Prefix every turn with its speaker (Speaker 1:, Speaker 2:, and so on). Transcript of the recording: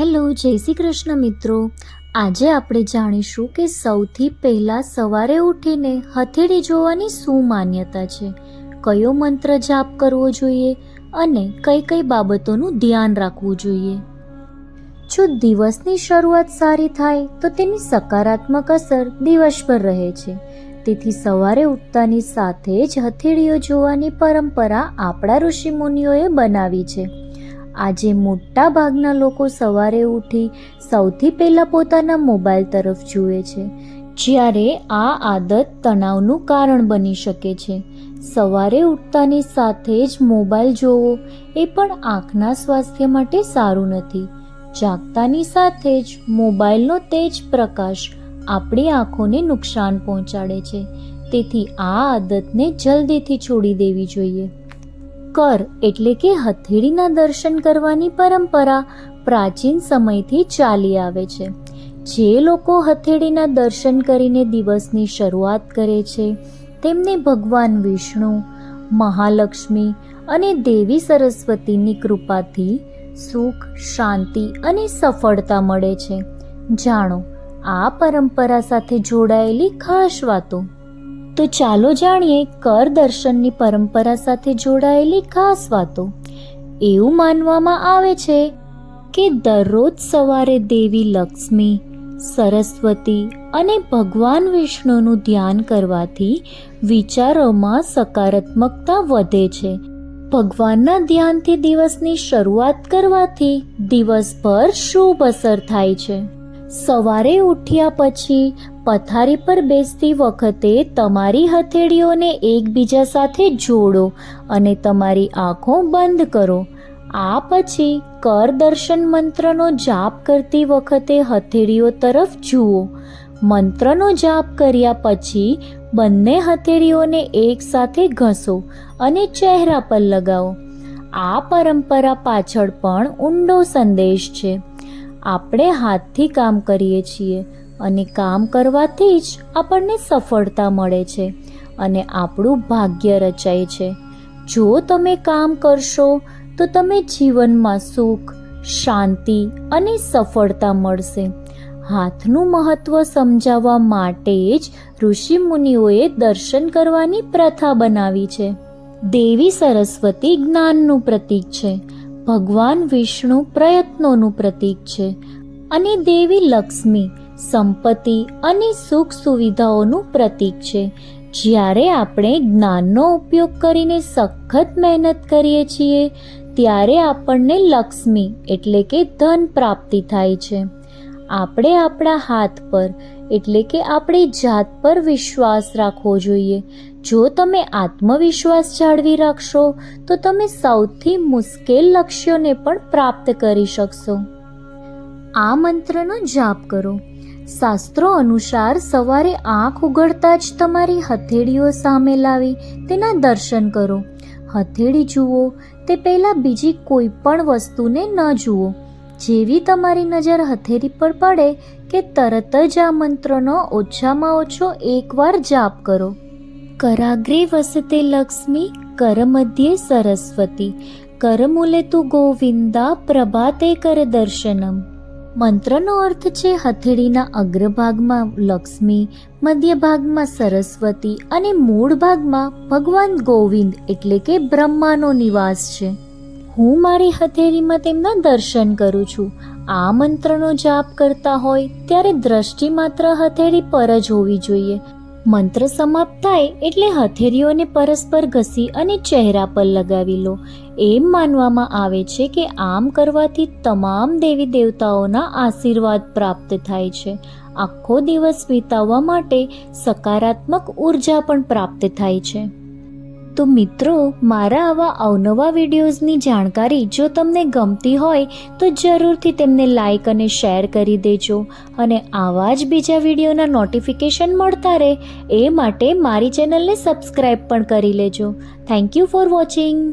Speaker 1: Hello, જય શ્રી કૃષ્ણ મિત્રો. આજે આપણે જાણીશું કે સૌથી પહેલાં સવારે ઉઠીને હથેળી જોવાની શું માન્યતા છે? કયો મંત્ર જાપ કરવો જોઈએ અને કઈ કઈ બાબતોનું ધ્યાન રાખવું જોઈએ? જો દિવસની શરૂઆત સારી થાય, તો તેની સકારાત્મક અસર દિવસભર રહે છે. તેથી સવારે ઉઠતાની સાથે જ હથેળીઓ જોવાની પરંપરા આપણા ઋષિમુનિઓએ બનાવી છે. આજે મોટા ભાગના લોકો સવારે ઉઠી સૌથી પહેલાં પોતાના મોબાઈલ તરફ જુએ છે, જ્યારે આ આદત તણાવનું કારણ બની શકે છે. સવારે ઉઠતાની સાથે જ મોબાઈલ જોવો એ પણ આંખના સ્વાસ્થ્ય માટે સારું નથી. જાગતાની સાથે જ મોબાઈલનો તેજ પ્રકાશ આપણી આંખોને નુકસાન પહોંચાડે છે. તેથી આ આદતને જલ્દીથી છોડી દેવી જોઈએ. કર એટલે કે હથેળીના દર્શન કરવાની પરંપરા પ્રાચીન સમયથી ચાલી આવે છે. જે લોકો હથેળીના દર્શન કરીને દિવસની શરૂઆત કરે છે, તેમને ભગવાન વિષ્ણુ, મહાલક્ષ્મી અને દેવી સરસ્વતીની કૃપાથી સુખ, શાંતિ અને સફળતા મળે છે. જાણો, આ પરંપરા સાથે જોડાયેલી ખાસ વાતો તો ચાલો જાણીએ કર દર્શનની પરંપરા સાથે જોડાયેલી ખાસ વાતો. એવું માનવામાં આવે છે કે દરરોજ સવારે દેવી લક્ષ્મી, સરસ્વતી અને ભગવાન વિષ્ણુનું ધ્યાન કરવાથી વિચારોમાં સકારાત્મકતા વધે છે. ભગવાનના ધ્યાનથી દિવસની શરૂઆત કરવાથી દિવસભર શુભ અસર થાય છે. સવારે ઉઠ્યા પછી પથારી પર બેસતી વખતે તમારી હથેળીઓને એકબીજા સાથે જોડો અને તમારી આંખો બંધ કરો. આ પછી કર દર્શન મંત્રનો જાપ કરતી વખતે હથેળીઓ તરફ જુઓ. મંત્રનો જાપ કર્યા પછી બંને હથેળીઓને એકસાથે ઘસો અને ચહેરા પર લગાવો. આ પરંપરા પાછળ પણ ઊંડો સંદેશ છે. આપણે હાથથી કામ કરીએ છીએ અને કામ કરવાથી જ આપણને સફળતા મળે છે અને આપણું ભાગ્ય રચાય છે. જો તમે કામ કરશો, તો તમે જીવનમાં સુખ, શાંતિ અને સફળતા મળશે. હાથનું મહત્વ સમજાવવા માટે જ ઋષિ મુનિઓએ દર્શન કરવાની પ્રથા બનાવી છે. દેવી સરસ્વતી જ્ઞાનનું પ્રતીક છે. ભગવાન વિષ્ણુ પ્રયત્નોનું પ્રતીક છે અને દેવી લક્ષ્મી, સંપત્તિ અને સુખ સુવિધાઓનું પ્રતીક છે. જ્યારે આપણે જ્ઞાનનો ઉપયોગ કરીને સખત મહેનત કરીએ છીએ, ત્યારે આપણને લક્ષ્મી એટલે કે ધન પ્રાપ્તિ થાય છે. આપણે આપણા હાથ પર, એટલે કે આપણી જાત પર વિશ્વાસ રાખવો જોઈએ. જો તમે આત્મવિશ્વાસ જાળવી રાખશો, તો તમે સૌથી મુશ્કેલ લક્ષ્યોને પણ પ્રાપ્ત કરી શકશો. આ મંત્રનો જાપ કરો. શાસ્ત્રો અનુસાર સવારે આંખ ઉઘડતા જ તમારી હથેળીઓ સામે લાવી તેના દર્શન કરો. હથેળી જુઓ, તે પહેલાં બીજી કોઈ પણ વસ્તુને ન જુઓ. જેવી તમારી નજર હથેળી પર પડે કે તરત જ આ મંત્રનો ઓછામાં ઓછો એકવાર જાપ કરો. કરાગ્રે વસતે લક્ષ્મી કરમધ્યે સરસ્વતી કરમૂલે તું ગોવિંદા, પ્રભાતે કર દર્શનમ. મંત્રનો અર્થ છે હથેળીના અગ્રભાગમાં લક્ષ્મી મધ્ય ભાગમાં સરસ્વતી અને મૂળ ભાગમાં ભગવાન ગોવિંદ એટલે કે બ્રહ્માનો નિવાસ છે. હું મારી હથેળીમાં તેમના દર્શન કરું છું. આ મંત્રનો જાપ કરતા હોય ત્યારે દ્રષ્ટિ માત્ર હથેળી પર જ હોવી જોઈએ. મંત્ર સમાપ્ત થાય એટલે હથેળીઓને પરસ્પર ઘસી અને ચહેરા પર લગાવી લો. એમ માનવામાં આવે છે કે આમ કરવાથી તમામ દેવી દેવતાઓના આશીર્વાદ પ્રાપ્ત થાય છે. આખો દિવસ વિતાવવા માટે સકારાત્મક ઊર્જા પણ પ્રાપ્ત થાય છે. તો મિત્રો, મારા આવા અવનવા વિડીયોઝની જાણકારી જો તમને ગમતી હોય, તો જરૂરથી તેમને લાઈક અને શેર કરી દેજો. અને આવા જ બીજા વિડીયોના નોટિફિકેશન મળતા રહે, એ માટે મારી ચેનલને સબસ્ક્રાઈબ પણ કરી લેજો. Thank you for watching.